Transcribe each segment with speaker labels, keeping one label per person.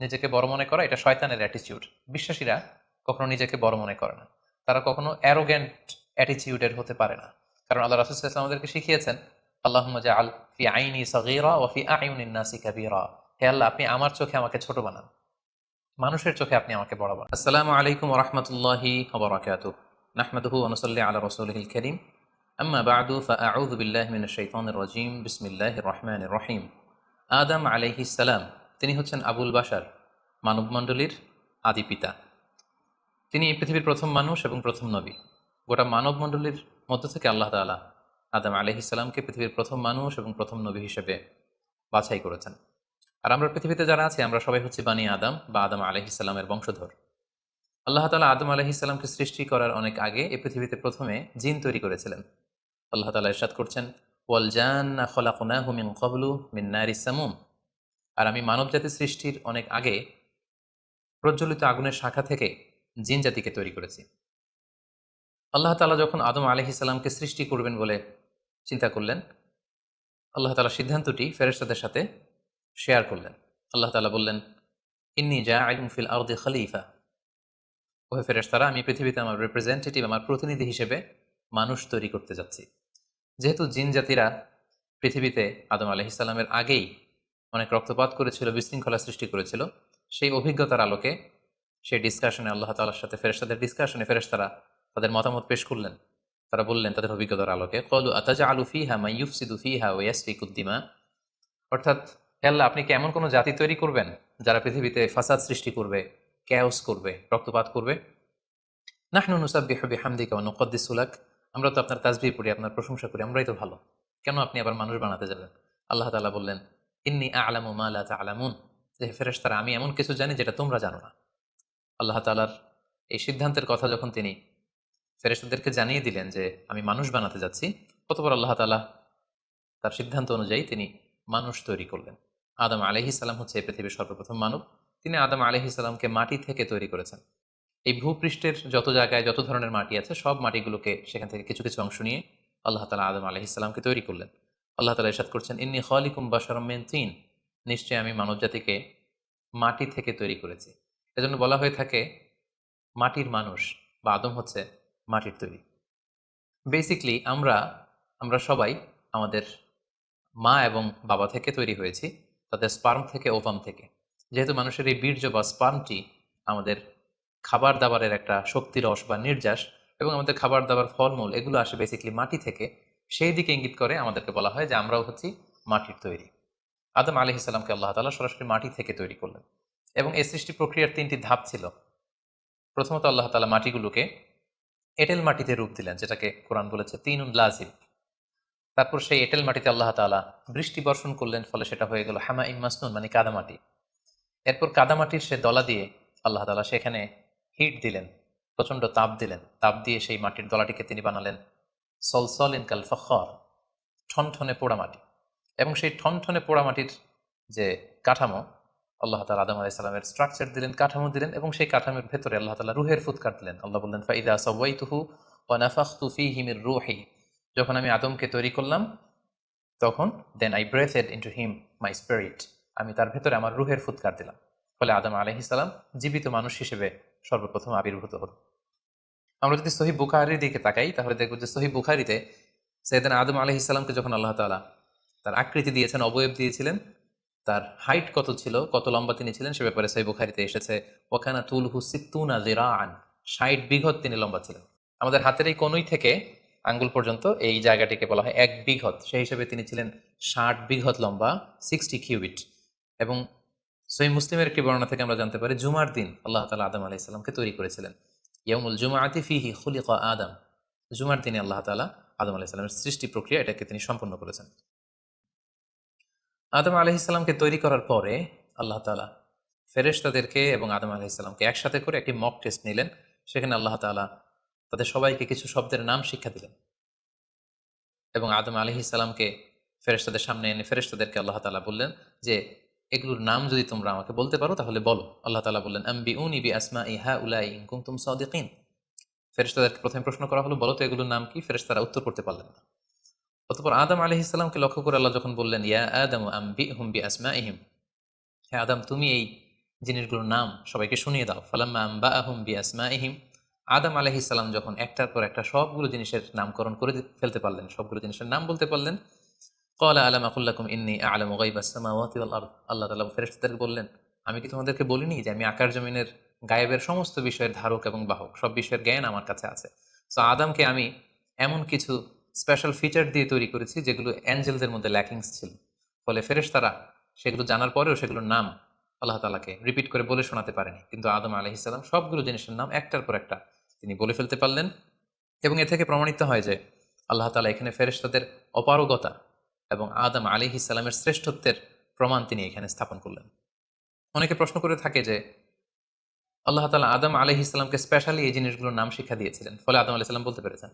Speaker 1: নিজেকে বড় মনে করা, এটা শয়তানের অ্যাটিচিউড বিশ্বাসীরা কখনো নিজেকে বড় মনে করে না। তারা কখনো অ্যারোগ্যান্ট অ্যাটিচিউডের হতে পারে না। কারণ আল্লাহ রাসুল ইসলাম আমাদেরকে শিখিয়েছেন আল্লাহ আল ফি আইনি সগীরা ও ফি আইউনিন নাসি কাবীরা। হে আল্লাহ, আপনি আমার চোখে আমাকে ছোট বানান। মানুষের চোখে আপনি আমাকে বড় বানান। আসসালামু আলাইকুম রহমতুল্লাহি ওবরাকাতুহ নাহমাদুহু ওয়া নুসাল্লি আলা রাসূলিহিল কারীম। আম্মা বা'দু ফাআউযু বিল্লাহি মিনাশ শাইতানির রাজীম। বিসমিল্লাহির রহমানির রহিম। আদম আলাইহিস সালাম। তিনি হচ্ছেন আবুল বাশার, মানবমণ্ডলীর আদি পিতা। তিনি পৃথিবীর প্রথম মানুষ এবং প্রথম নবী। গোটা মানবমণ্ডলীর মধ্য থেকে আল্লাহ তাআলা আদম আলাইহিসসালামকে পৃথিবীর প্রথম মানুষ এবং প্রথম নবী হিসেবে বাছাই করেছেন। আর আমরা পৃথিবীতে যারা আছি, আমরা সবাই হচ্ছি বানি আদম বা আদম আলহিসাল্লামের বংশধর। আল্লাহ তালা আদম আলহিসাল্লামকে সৃষ্টি করার অনেক আগে এই পৃথিবীতে প্রথমে জিন তৈরি করেছিলেন। আল্লাহ তালা ইরশাদ করছেন, ওয়াল জান্না খলাকুনাহু মিন কবলু মিন নারি সামুম। আর আমি মানব মানবজাতি সৃষ্টির অনেক আগে প্রজ্বলিত আগুনের শাখা থেকে জিন জাতিকে তৈরি করেছি। আল্লাহ তালা যখন আদম আলহিসাল্লামকে সৃষ্টি করবেন বলে চিন্তা করলেন, আল্লাহ তালা সিদ্ধান্তটি ফেরেশতাদের সাথে শেয়ার করলেন। আল্লাহ তালা বললেন, ইন্নি জা আইম ফিল আউদ্দি খলিফা। ওহে ফেরেশতারা, আমি পৃথিবীতে আমার রিপ্রেজেন্টেটিভ আমার প্রতিনিধি হিসেবে মানুষ তৈরি করতে যাচ্ছি। যেহেতু জিন জাতিরা পৃথিবীতে আদম আলহিসাল্লামের আগেই অনেক রক্তপাত করেছিল, বিশৃঙ্খলা সৃষ্টি করেছিল। সেই অভিজ্ঞতার আলোকে সেই ডিসকাশনে আল্লাহ তালার সাথে ফেরেশতাদের ডিসকাশনে ফেরেশতারা তাদের মতামত পেশ করলেন। তারা বললেন তাদের অভিজ্ঞতার আলোকে কলু আতাজা আলু ফিহা মাইয়ুফসিদু ফিহা ওয়াসফিকুদ্দিমা অর্থাৎ আল্লাহ, আপনি কি এমন কোনো জাতি তৈরি করবেন যারা পৃথিবীতে ফাসাদ সৃষ্টি করবে ক্যাওস করবে, রক্তপাত করবে? নাহনু নুসাব্বিহু বিহামদিকা ওয়া নুকদ্দিসু লাক। আমরা তো আপনার তাসবিহ পড়ি, আপনার প্রশংসা করি, আমরাই তো ভালো। কেন আপনি আবার মানুষ বানাতে যাবেন? আল্লাহ তাআলা বললেন ইন্নী আ'লামু মা লা তা'লামুন। যে আমি এমন কিছু জানি যেটা তোমরা জানো না। আল্লাহ তাআলার এই সিদ্ধান্তের কথা যখন তিনি ফেরেশতাদেরকে জানিয়ে দিলেন যে, আমি মানুষ বানাতে যাচ্ছি অতপর আল্লাহ তাআলা তার সিদ্ধান্ত অনুযায়ী তিনি মানুষ তৈরি করলেন। আদম আলহি সালাম হচ্ছে এই পৃথিবীর সর্বপ্রথম মানব। তিনি আদম আলহি সালামকে মাটি থেকে তৈরি করেছেন। এই ভূপৃষ্ঠের যত জায়গায় যত ধরনের মাটি আছে, সব মাটিগুলোকে সেখান থেকে কিছু কিছু অংশ নিয়ে আল্লাহ তালা আদম আলহি সালামকে তৈরি করলেন। আল্লাহ তালা ইসাদ করছেন, ইন্নি খালিকুম বাসারমেন তিন। নিশ্চয়ই আমি মানবজাতিকে মাটি থেকে তৈরি করেছি। এজন্য বলা হয়ে থাকে, মাটির মানুষ বা আদম হচ্ছে মাটির তৈরি। বেসিকলি আমরা আমরা সবাই আমাদের মা এবং বাবা থেকে তৈরি হয়েছি, তাদের স্পার্ম থেকে ওভাম থেকে। যেহেতু মানুষের এই বীর্য বা স্পার্মটি আমাদের খাবার দাবারের একটা শক্তি রস বা নির্যাস এবং আমাদের খাবার দাবার ফলমূল, এগুলো আসে বেসিকলি মাটি থেকে। সেই দিকে ইঙ্গিত করে আমাদেরকে বলা হয় যে আমরাও হচ্ছি মাটির তৈরি। আদম আলি ইসলামকে আল্লাহ তালা সরাসরি মাটি থেকে তৈরি করলেন এবং এই সৃষ্টি প্রক্রিয়ার তিনটি ধাপ ছিল। প্রথমত আল্লাহ তালা মাটিগুলোকে এটেল মাটিতে রূপ দিলেন, যেটাকে কোরআন বলেছে তিন লাজিব। তারপর সেই এটেল মাটিতে আল্লাহ তালা বৃষ্টি বর্ষণ করলেন, ফলে সেটা হয়ে গেল হামা ইমাসনুন মানে কাদামাটি এরপর কাদামাটির সে দলা দিয়ে আল্লাহ তালা সেখানে হিট দিলেন, প্রচণ্ড তাপ দিলেন। তাপ দিয়ে সেই মাটির দলাটিকে তিনি বানালেন সলসল ইন কাল ফখর, ঠনঠনে পোড়ামাটি এবং সেই ঠনঠনে পোড়ামাটির যে কাঠামো, আল্লাহ তালা আদম আলাইসালামের স্ট্রাকচার দিলেন, কাঠামো দিলেন এবং সেই কাঠামোর ভেতরে আল্লাহ তালা রুহের ফুৎকার দিলেন। আল্লাহ বললেন, ফাইদা সবাই তুহু ও নাফাখ তুফি হিমির রুহি। যখন আমি আদমকে তৈরি করলাম, তখন then I breathed into him my spirit আমি তার ভেতরে আমার রুহের ফুৎকার দিলাম। ফলে আদম আলহিসাল্লাম জীবিত মানুষ হিসেবে সর্বপ্রথম আবির্ভূত হল। আমরা যদি সহি বুখারির দিকে তাকাই, তাহলে দেখব যে সহি বুখারিতে সেদিন আদম আলহিসাল্লামকে যখন আল্লাহ তালা তার আকৃতি দিয়েছেন, অবয়ব দিয়েছিলেন, তার হাইট কত ছিল, কত লম্বা তিনি ছিলেন, সে ব্যাপারে সহি বুখারিতে এসেছে ওখানা তুল হুসিতুনা জিরান ষাট বিঘত তিনি লম্বা ছিলেন। আমাদের হাতের এই কোনই থেকে আঙ্গুল পর্যন্ত এই জায়গাটিকে বলা হয় এক বিঘত। সেই হিসেবে তিনি ছিলেন ষাট বিঘত লম্বা সিক্সটি কিউবিট এবং সই মুসলিমের একটি বর্ণনা থেকে আমরা জানতে পারি, জুমার দিন আল্লাহ তালা আদম আলি ইসলামকে তৈরি করেছিলেন। ইয়মুল জুমা আতি ফিহি খুলিক আদম। জুমার দিনে আল্লাহ তালা আদম আলি ইসলামের সৃষ্টি প্রক্রিয়া এটাকে তিনি সম্পন্ন করেছেন। আদম আলি ইসলামকে তৈরি করার পরে আল্লাহ তালা ফেরেশতাদেরকে এবং আদম আলি ইসলামকে একসাথে করে একটি মক টেস্ট নিলেন। সেখানে আল্লাহ তালা তাদের সবাইকে কিছু শব্দের নাম শিক্ষা দিলেন। এবং আদম আলহি ইসালামকে ফেরেস্তাদের সামনে এনে ফেরেস্তাদেরকে আল্লাহ তালা বললেন যে এগুলোর নাম যদি তোমরা আমাকে বলতে পারো, তাহলে বলো। আল্লাহ তালা বললেন আম্বি উন ইবি আসমা ইহা উলাই ইনকুম তুম সদিকিন। ফেরেস্তাদেরকে প্রথমে প্রশ্ন করা হলো, বলো তো এগুলোর নাম কি? ফেরেস্তারা উত্তর করতে পারলেন না। অতপর আদম আলহি ইসলামকে লক্ষ্য করে আল্লাহ যখন বললেন, ইয়া আদম আম্বি হুম বি আসমা ইহিম হ্যাঁ আদম, তুমি এই জিনিসগুলোর নাম সবাইকে শুনিয়ে দাও। ফালাম্মা আম্বা আহম বি আসমা ইহিম আদম আলহি সালাম যখন একটার পর একটা সবগুলো জিনিসের নামকরণ করে ফেলতে পারলেন, সবগুলো জিনিসের নাম বলতে পারলেন কলা আলাম আকুল্লাকুম ইন্নি আলম গাইবাসমাওয়াতি আল্লাহ তাআলা ফেরেশতাদেরকে বললেন, আমি কি তোমাদেরকে বলিনি যে আমি আকার জমিনের গায়েবের সমস্ত বিষয়ের ধারক এবং বাহক? সব বিষয়ের জ্ঞান আমার কাছে আছে। সো আদামকে আমি এমন কিছু স্পেশাল ফিচার দিয়ে তৈরি করেছি যেগুলো অ্যাঞ্জেলদের মধ্যে ল্যাকিংস ছিল। ফলে ফেরেশতারা সেগুলো জানার পরেও সেগুলোর নাম আল্লাহ তালাকে রিপিট করে বলে শোনাতে পারেনি। কিন্তু আদম আলহিসাল্লাম সবগুলো জিনিসের নাম একটার পর একটা তিনি বলে ফেলতে পারলেন এবং এ থেকে প্রমাণিত হয় যে আল্লাহ তালা এখানে ফেরেশতাদের অপারগতা এবং আদম আলী ইসালামের শ্রেষ্ঠত্বের প্রমাণ তিনি এখানে স্থাপন করলেন। অনেকে প্রশ্ন করে থাকে যে, আল্লাহ তালা আদম আলী ইসলামকে স্পেশালি এই জিনিসগুলোর নাম শিক্ষা দিয়েছিলেন। ফলে আদম আলি সাল্লাম বলতে পেরেছেন।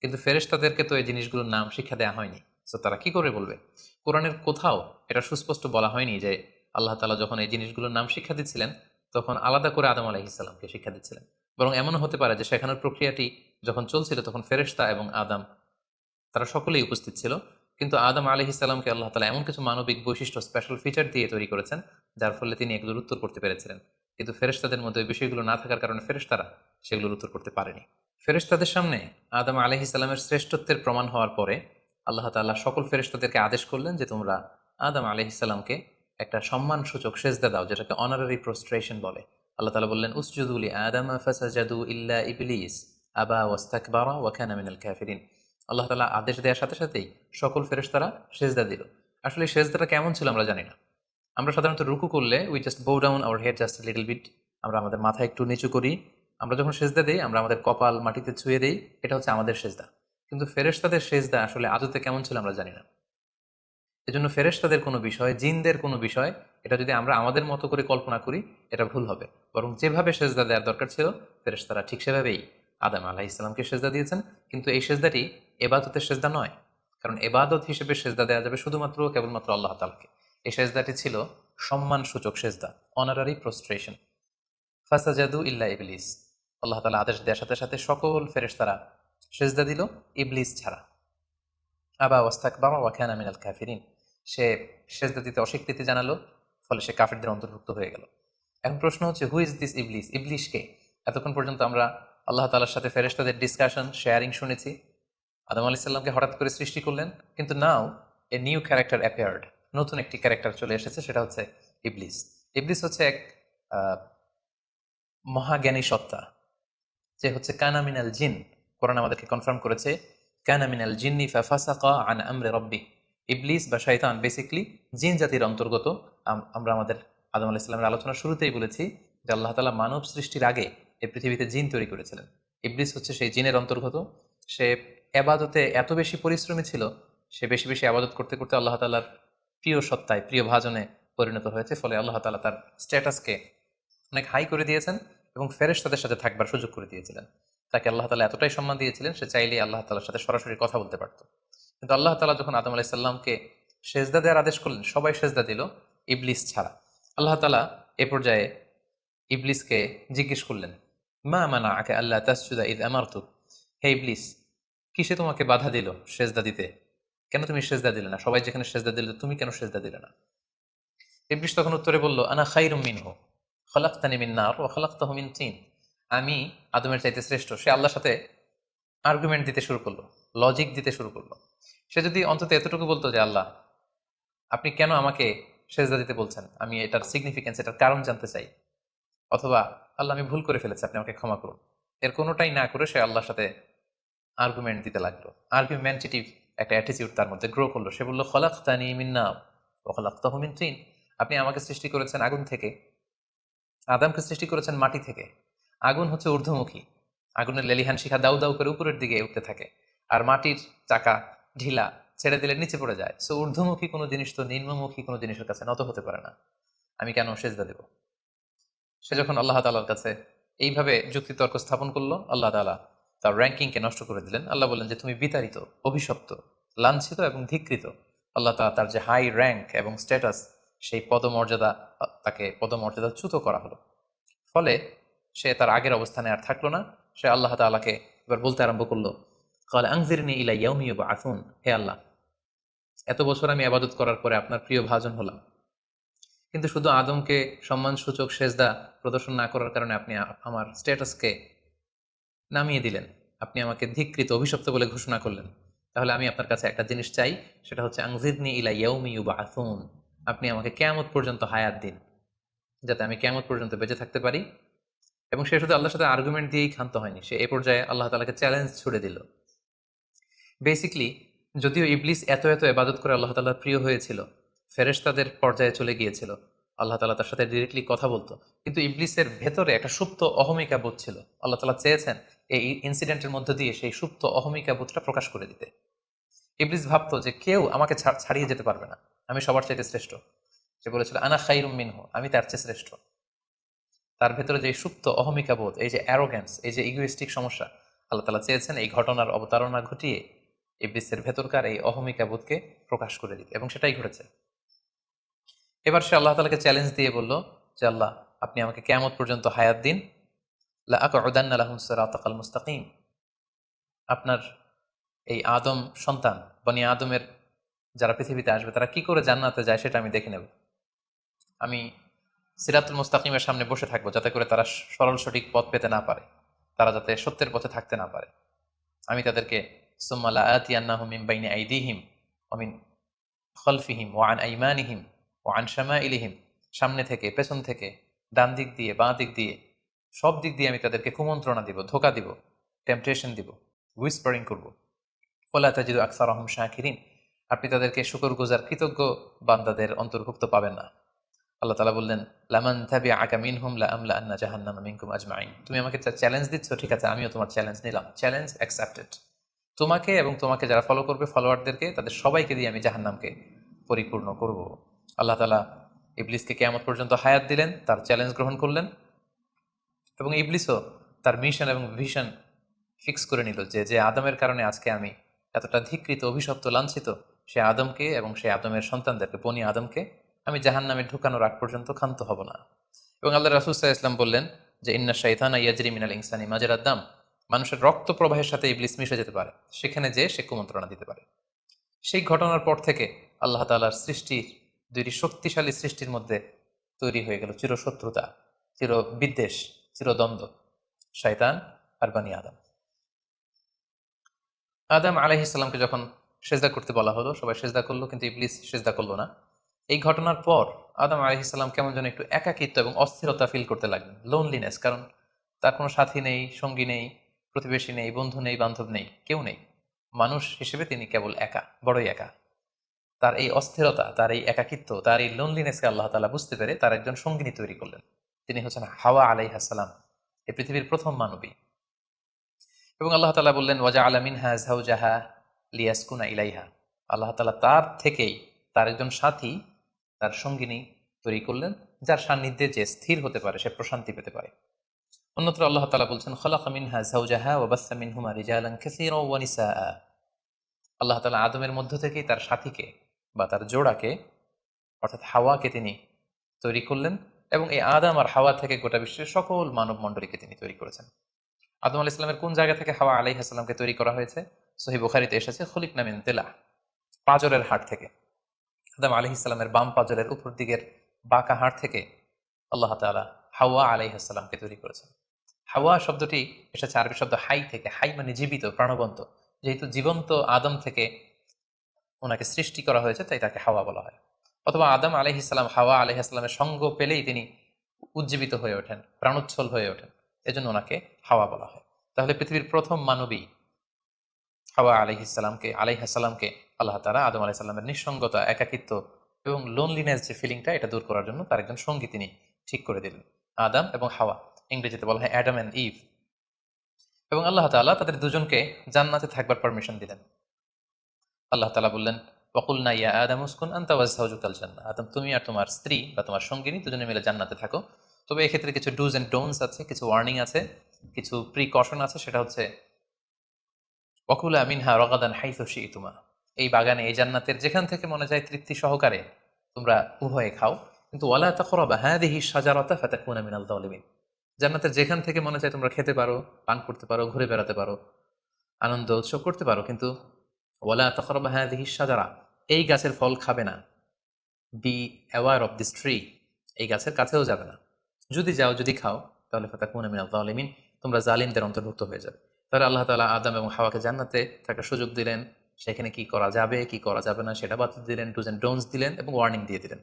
Speaker 1: কিন্তু ফেরেশতাদেরকে তো এই জিনিসগুলোর নাম শিক্ষা দেওয়া হয়নি। তো তারা কি করে বলবে? কোরআনের কোথাও এটা সুস্পষ্ট বলা হয়নি যে, আল্লাহ তালা যখন এই জিনিসগুলোর নাম শিক্ষা দিচ্ছিলেন, তখন আলাদা করে আদম আলাইহিসাল্লামকে শিক্ষা দিচ্ছিলেন। বরং এমনও হতে পারে যে শেখানোর প্রক্রিয়াটি যখন চলছিল, তখন ফেরেশতা এবং আদম তারা সকলেই উপস্থিত ছিল। কিন্তু আদম আলহিসাল্লামকে আল্লাহ তালা এমন কিছু মানবিক বৈশিষ্ট্য স্পেশাল ফিচার দিয়ে তৈরি করেছেন, যার ফলে তিনি এগুলোর উত্তর করতে পেরেছিলেন। কিন্তু ফেরেশতাদের মধ্যে ওই বিষয়গুলো না থাকার কারণে ফেরেশতারা সেগুলোর উত্তর করতে পারেনি। ফেরেশতাদের সামনে আদম আলহিসাল্লামের শ্রেষ্ঠত্বের প্রমাণ হওয়ার পরে আল্লাহ তাআলা সকল ফেরেশতাদেরকে আদেশ করলেন যে, তোমরা আদম আলহিসাল্লামকে একটা সম্মানসূচক সেজদা দাও, যেটাকে অনারারি প্রোস্ট্রেশন বলে। আল্লাহ তালা বললেন উসজুদুলি আদম ফাসাজাদু ইল্লা ইবলিস, আবা ওয়াস্তাকবারা ওয়া কানা মিনাল কাফিরিন। আল্লাহ তালা আদেশ দেওয়ার সাথে সাথেই সকল ফেরেশতারা সেজদা দিল। আসলে সেজদাটা কেমন ছিল আমরা জানি না। আমরা সাধারণত রুকু করলে we just bow down our head just little bit আমরা আমাদের মাথা একটু নিচু করি, আমরা যখন সেজদা দিই, আমরা আমাদের কপাল মাটিতে ছুঁয়ে দিই, এটা হচ্ছে আমাদের সেজদা। কিন্তু ফেরেশতাদের সেজদা আসলে আদতে কেমন ছিল আমরা জানি না। এজন্য ফেরেশতাদের কোনো বিষয়, জিনদের কোনো বিষয়, এটা যদি আমরা আমাদের মতো করে কল্পনা করি, এটা ভুল হবে। বরং যেভাবে সেজদা দেওয়ার দরকার ছিল, ফেরেশতারা ঠিক সেভাবেই আদাম আলাহ ইসলামকে সেজদা দিয়েছেন। কিন্তু এই সেজদাটি এবাদতের সেজদা নয়, কারণ এবাদত হিসেবে সেজদা দেওয়া যাবে শুধুমাত্র কেবলমাত্র আল্লাহ তালাকে এই সেজদাটি ছিল সম্মানসূচক সেজদা অনারারি প্রস্ট্রেশন ফাসাজাদু ইল্লা ইবলিস। আল্লাহ তালা আদেশ দেওয়ার সাথে সাথে সকল ফেরেশতারা সেজদা দিল ইবলিস ছাড়া। আবা ওয়াস্তাক বাবা ওয়াখানা মিনাল কাফিরিন। সে সেজদা দিতে অস্বীকৃতি জানালো, ফলে সে কাফিরদের অন্তর্ভুক্ত হয়ে গেল। এখন প্রশ্ন হচ্ছে হু ইজ দিস ইবলিস? ইবলিশকে এতক্ষণ পর্যন্ত আমরা আল্লাহ তালার সাথে ফেরেশতাদের ডিসকাশন শেয়ারিং শুনেছি। আদম আলি সাল্লামকে হঠাৎ করে সৃষ্টি করলেন, কিন্তু now a new character appeared. নতুন একটি ক্যারেক্টার চলে এসেছে, সেটা হচ্ছে ইবলিস। ইবলিস হচ্ছে এক মহাজ্ঞানী সত্তা। যে হচ্ছে কানামিনাল জিন। কোরআন আমাদেরকে কনফার্ম করেছে কানামিনাল জিন্নি ফাফাসাকা আন আমরে রব্বি। ইবলিস বা শয়তান বেসিকলি জিন জাতির অন্তর্গত। আম- আমরা আমাদের আদম আলাহ ইসলামের আলোচনার শুরুতেই বলেছি যে আল্লাহ তালা মানব সৃষ্টির আগে এই পৃথিবীতে জিন তৈরি করেছিলেন। ইবলিস হচ্ছে সেই জিনের অন্তর্গত। সে এবাদতে এত বেশি পরিশ্রমী ছিল, সে বেশি বেশি আবাদত করতে করতে আল্লাহ তালার প্রিয় সত্তায়, প্রিয় ভাজনে পরিণত হয়েছে, ফলে আল্লাহ তালা তার স্ট্যাটাসকে অনেক হাই করে দিয়েছেন এবং ফেরেশ তাদের সাথে থাকবার সুযোগ করে দিয়েছিলেন। তাকে আল্লাহ তালা এতটাই সম্মান দিয়েছিলেন, সে চাইলেই আল্লাহ তালার সাথে সরাসরি কথা বলতে পারত। কিন্তু আল্লাহ তালা যখন আদম আলাইসাল্লামকে সেজদা দেওয়ার আদেশ করলেন, সবাই সেজদা দিল, ইবলিস ছাড়া। আল্লাহ তালা এ পর্যায়ে ইবলিসকে জিজ্ঞেস করলেন, মা মানা আকে আল্লাহ তাসুদা ইদ আমারতু হে ইবলিস কিসে তোমাকে বাধা দিল সেজদা দিতে? কেন তুমি সেজদা দিলে না? সবাই যেখানে সেজদা দিলে, তুমি কেন সেজদা দিলে না? ইবলিস তখন উত্তরে বলল, আনা খাইরুম মিনহু, খলাক্তানি মিন নার ও খলাক্তাহু মিন তিন। আমি আদমের চাইতে শ্রেষ্ঠ। সে আল্লাহর সাথে আর্গুমেন্ট দিতে শুরু করল লজিক দিতে শুরু করল। সে যদি অন্তত এতটুকু বলতো যে, আল্লাহ, আপনি কেন আমাকে সেজদা দিতে বলছেন? আমি এটার সিগনিফিকেন্স এটার কারণ জানতে চাই। অথবা, আল্লাহ, আমি ভুল করে ফেলেছি, আপনি আমাকে ক্ষমা করুন। এর কোনোটাই না করে সে আল্লাহর সাথে আর্গুমেন্ট দিতে লাগল। আর্গুমেন্টেটিভ একটা অ্যাটিটিউড তার মধ্যে গ্রো করল। সে বলল খলাক তানি মিন্না ও খলাক তহমিন তিন। আপনি আমাকে সৃষ্টি করেছেন আগুন থেকে। আদামকে সৃষ্টি করেছেন মাটি থেকে। আগুন হচ্ছে ঊর্ধ্বমুখী। আগুনের লেলিহান শিখা দাউ দাউ করে উপরের দিকে উঠতে থাকে। আর মাটির চাকা, ঢিলা ছেড়ে দিলে নিচে পড়ে যায়। সো ঊর্ধ্বমুখী কোনো জিনিস তো নিম্নমুখী কোনো জিনিসের কাছে নত হতে পারে না। আমি কেন সেজদা দেব? সে যখন আল্লাহ তালার কাছে এইভাবে যুক্তিতর্ক স্থাপন করল, আল্লাহ তালা তার র্যাঙ্কিংকে নষ্ট করে দিলেন। আল্লাহ বললেন যে, তুমি বিতাড়িত, অভিশপ্ত, লাঞ্ছিত এবং ধিকৃত। আল্লাহ তালা তার যে হাই র্যাঙ্ক এবং স্ট্যাটাস সেই পদমর্যাদা তাকে পদমর্যাদা চ্যুত করা হলো। ফলে সে তার আগের অবস্থানে আর থাকল না। সে আল্লাহ তাআলাকে এবার বলতে আরম্ভ করল, কাল আংজিরনি ইলা ইয়ৌমিও বা বাআথুন হে আল্লাহ, এত বছর আমি আবাদত করার পরে আপনার প্রিয় ভাজন হলাম। কিন্তু শুধু আদমকে সম্মানসূচক সেজদা প্রদর্শন না করার কারণে আপনি আমার স্ট্যাটাসকে নামিয়ে দিলেন। আপনি আমাকে ধিকৃত অভিশপ্ত বলে ঘোষণা করলেন। তাহলে আমি আপনার কাছে একটা জিনিস চাই, সেটা হচ্ছে, আংজিদনি ইলা ইয়ৌমি ইউবাআসুন। আপনি আমাকে কেয়ামত পর্যন্ত হায়াত দিন, যাতে আমি কেয়ামত পর্যন্ত বেঁচে থাকতে পারি। এবং সে শুধু আল্লাহর সাথে আর্গুমেন্ট দিয়েই ক্ষান্ত হয়নি। সে এ পর্যায়ে আল্লাহ তালাকে চ্যালেঞ্জ ছুড়ে দিল। বেসিকলি যদিও ইবলিস এত এত এবাদত করে আল্লাহ তালার প্রিয় হয়েছিল, ফেরেশতাদের পর্যায়ে চলে গিয়েছিল, আল্লাহ তালা তার সাথে ডিরেক্টলি কথা বলতো। কিন্তু ইবলিসের ভেতরে একটা সুপ্ত অহমিকা বোধ ছিল। আল্লাহ তালা চেয়েছেন এই ইনসিডেন্টের মধ্য দিয়ে সেই সুপ্ত অহমিকা বোধটা প্রকাশ করে দিতে। ইবলিস ভাবতো যে কেউ আমাকে ছাড়িয়ে যেতে পারবে না। আমি সবার চাইতে শ্রেষ্ঠ। সে বলেছিল, আনা খাইরুম মিনহ, আমি তার চেয়ে শ্রেষ্ঠ। তার ভেতরে যে সুপ্ত অহমিকা বোধ, এই যে অ্যারোগ্যান্স এই যে ইগোইস্টিক সমস্যা, আল্লাহ তালা চেয়েছেন এই ঘটনার অবতারণা ঘটিয়ে ইবলিসের ভেতরকার এই অহমিকা বোধকে প্রকাশ করে দিতে। এবং সেটাই ঘটেছে। এবার সে আল্লাহ তালাকে চ্যালেঞ্জ দিয়ে বলল যে, আল্লাহ, আপনি আমাকে কেমত পর্যন্ত হায়াত দিন। লাহুম মুস্তাকিম। আপনার এই আদম সন্তান, বনি আদমের যারা পৃথিবীতে আসবে, তারা কি করে জান্নাতে যায় সেটা আমি দেখে নেব। আমি সিরাতুল মুস্তাকিমের সামনে বসে থাকব যাতে করে তারা সরল সঠিক পথ পেতে না পারে। তারা যাতে সত্যের পথে থাকতে না পারে। আমি তাদেরকে সুম্মালা আতি আন্নাহুম মিন বাইনি আইদিহিম অমিন খলফিহিম ওয়ান আইমানিহিম ওয়ান শামা ইলিহিম সামনে থেকে, পেছন থেকে, ডান দিক দিয়ে, বাঁ দিক দিয়ে সব দিক দিয়ে আমি তাদেরকে কুমন্ত্রণা দিব, ধোকা দিব টেম্পটেশন দিব উইসপারিং করব। ওলা তাজিদু আকসার রহম শাকিরিন, আপনি তাদেরকে শুকর গুজার কৃতজ্ঞ বান্দাদের অন্তর্ভুক্ত পাবেন না। আল্লাহ তালা বললেন, লামান থাবি আকা মিন হুম লা আমলা আন্না জাহান্নাম মিনকুম আজমাইন তুমি আমাকে চ্যালেঞ্জ দিচ্ছ, ঠিক আছে, আমিও তোমার চ্যালেঞ্জ নিলাম। চ্যালেঞ্জ অ্যাকসেপ্টেড তোমাকে এবং তোমাকে যারা ফলো করবে ফলোয়ারদেরকে তাদের সবাইকে দিয়ে আমি জাহান্নামকে পরিপূর্ণ করব। আল্লাহ তালা ইবলিসকে কেয়ামত পর্যন্ত হায়াত দিলেন, তার চ্যালেঞ্জ গ্রহণ করলেন। এবং ইবলিসও তার মিশন এবং ভিশন ফিক্স করে নিল যে যে আদমের কারণে আজকে আমি এতটা ধিকৃত, অভিশপ্ত, লাঞ্ছিত, সে আদমকে এবং সে আদমের সন্তানদেরকে, বনি আদমকে আমি জাহান নামে ঢুকানোর আগ পর্যন্ত ক্ষান্ত হব না। এবং আল্লাহ রাসুসাহ ইসলাম বললেন যে, ইন্না শাইতানা ইয়াজরি মিনাল ইনসানি মাজার আদাম মানুষের রক্ত প্রবাহের সাথে ইবলিস মিশে যেতে পারে। সেখানে যে সে কুমন্ত্রণা দিতে পারে। সেই ঘটনার পর থেকে আল্লাহ তালার সৃষ্টির, দুইটি শক্তিশালী সৃষ্টির মধ্যে তৈরি হয়ে গেল চিরশত্রুতা চির বিদ্বেষ চিরদ্বন্দ্ব শয়তান আর বানি আদম আদম আলাইহিসাল্লামকে যখন সেজদা করতে বলা হলো, সবাই সেজদা করল, কিন্তু ইবলিস সেজদা করল না। এই ঘটনার পর আদম আলাইহিসাল্লাম কেমন যেন একটু একাকিত্ব এবং অস্থিরতা ফিল করতে লাগলেন লোনলিনেস কারণ তার কোনো সাথী নেই, সঙ্গী নেই, প্রতিবেশী নেই, বন্ধু নেই, বান্ধব নেই, কেউ নেই। মানুষ হিসেবে তিনি কেবল একা, বড়ই একা। তার এই অস্থিরতা, তার এই একাকিত্ব, তার এই লোনলিনেসকে আল্লাহ তালা বুঝতে পেরে তার একজন সঙ্গিনী তৈরি করলেন। তিনি হচ্ছেন হাওয়া আলাইহাসালাম এই পৃথিবীর প্রথম মানবী। এবং আল্লাহ তালা বললেন ওয়াজা আলামিন হা জাহা লিয়াসকুনা ইলাইহা। আল্লাহ তালা তার থেকেই তার একজন সাথী, তার সঙ্গিনী তৈরি করলেন, যার সান্নিধ্যে যে স্থির হতে পারে, সে প্রশান্তি পেতে পারে। অন্যত্র আল্লাহ তালা বলছেন, খলাক মিনহা জাহা ওবাসা মিনহুমা রিজালান কাসীরা ওয়া নিসাআ। আল্লাহ তালা আদমের মধ্য থেকেই তার সাথীকে বা তার জোড়াকে, অর্থাৎ হাওয়াকে তিনি তৈরি করলেন এবং এই আদম আর হাওয়া থেকে গোটা বিশ্বের সকল মানব মণ্ডলীকে তিনি তৈরি করেছেন। আদম আল ইসলামের কোন জায়গা থেকে হাওয়া আলাই হাসলামকে তৈরি করা হয়েছে? সহি বুখারিতে এসেছে, খলিক নামিন তেলা পাজরের হাট থেকে। আদম আলি ইসলামের বাম পাজরের উপর দিকের বাঁকা হাট থেকে আল্লাহ তালা হাওয়া আলাই হাসলামকে তৈরি করেছেন। হাওয়া শব্দটি এসেছে আরবি শব্দ হাই থেকে, হাই মানে জীবিত, প্রাণবন্ত। যেহেতু জীবন্ত আদম থেকে ওনাকে সৃষ্টি করা হয়েছে, তাই তাকে হাওয়া বলা হয়। অথবা আদম আলহিসাল্লাম হাওয়া আলহিসাল্লামের সঙ্গ পেলেই তিনি উজ্জীবিত হয়ে ওঠেন, প্রাণোচ্ছল হয়ে ওঠেন। এজন্য ওনাকে হাওয়া বলা হয়। তাহলে পৃথিবীর প্রথম মানবী হাওয়া আলহিসাল্লামকে আলাইহাসাল্লামকে আল্লাহ তালা আদম আলাইসাল্লামের নিঃসঙ্গতা, একাকিত্ব এবং লোনলিনেস যে ফিলিংটা এটা দূর করার জন্য তার একজন সঙ্গী তিনি ঠিক করে দিলেন। আদাম এবং হাওয়া, ইংরেজিতে বলা হয় অ্যাডাম অ্যান্ড ইভ। এবং আল্লাহ তালা তাদের দুজনকে জান্নাতে থাকবার পারমিশন দিলেন। আল্লাহ তালা বললেন বকুল না ইয়া আদাম উসকুন আন্তা জান্না আদম, তুমি আর তোমার স্ত্রী বা তোমার সঙ্গিনী দুজনে মিলে জান্নাতে থাকো। তবে এক্ষেত্রে কিছু ডুজ অ্যান্ড ডোনস আছে, কিছু ওয়ার্নিং আছে, কিছু প্রিকশন আছে, সেটা হচ্ছে ওকুল আমিনহা রগাদান হাইফি তুমা এই বাগানে, এই জান্নাতের যেখান থেকে মনে যায় তৃপ্তি সহকারে তোমরা উভয়ে খাও। কিন্তু ওয়ালা তখরবা হ্যাঁ দেহি সাজারতা ফাতাকুন আমিনাল দলিমিন জান্নাতের যেখান থেকে মনে চায় তোমরা খেতে পারো, পান করতে পারো, ঘুরে বেড়াতে পারো, আনন্দ উৎসব করতে পারো, কিন্তু ওয়ালা তখরবা দেহি সাজারা এই গাছের ফল খাবে না। Be aware of this tree, এই গাছের কাছেও যাবে না। যদি যাও, যদি খাও, তাহলে ফাতাকুন মিনাল জালিমিন তোমরা জালিমদের অন্তর্ভুক্ত হয়ে যাবে। তাহলে আল্লাহ তাআলা আদম এবং হাওয়াকে জান্নাতে থাকার সুযোগ দিলেন। সেখানে কি করা যাবে, কি করা যাবে না, সেটা বাতিল দিলেন ডুজ অ্যান্ড ডোন্টস দিলেন এবং ওয়ার্নিং দিয়ে দিলেন।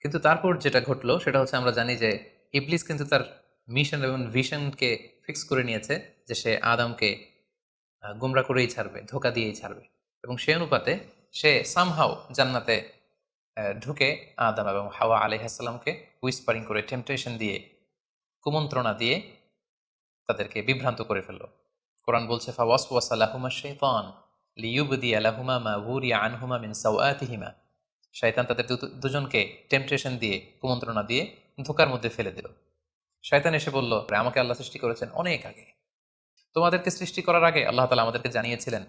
Speaker 1: কিন্তু তারপর যেটা ঘটলো, সেটা হচ্ছে আমরা জানি যে ইবলিস কিন্তু তার মিশন এবং ভিশনকে ফিক্স করে নিয়েছে, যে সে আদমকে গুমরা করেই ছাড়বে, ধোকা দিয়েই ছাড়বে। এবং সেই অনুপাতে সে সামহাও জান্নাতে ঢুকে আদম এবং হাওয়া আলহাসাল্লামকে উইসপারিং করে টেম্পটেশন দিয়ে, কুমন্ত্রণা দিয়ে তাদেরকে বিভ্রান্ত করে ফেলল। কোরআন বলছে ফাওয়াস ওয়াসালাহুমা শৈতান লিউবদি আলাহুমা মা ভুরিয়া আনহুমা মিন সাওয়াতিহিমা। শয়তান তাদের দুজনকে টেম্পটেশন দিয়ে, কুমন্ত্রণা দিয়ে ধোকার মধ্যে ফেলে দিল। শয়তান এসে বলল, আমাকে আল্লাহ সৃষ্টি করেছেন অনেক আগে। তোমাদেরকে সৃষ্টি করার আগে আল্লাহ তালা আমাদেরকে জানিয়েছিলেন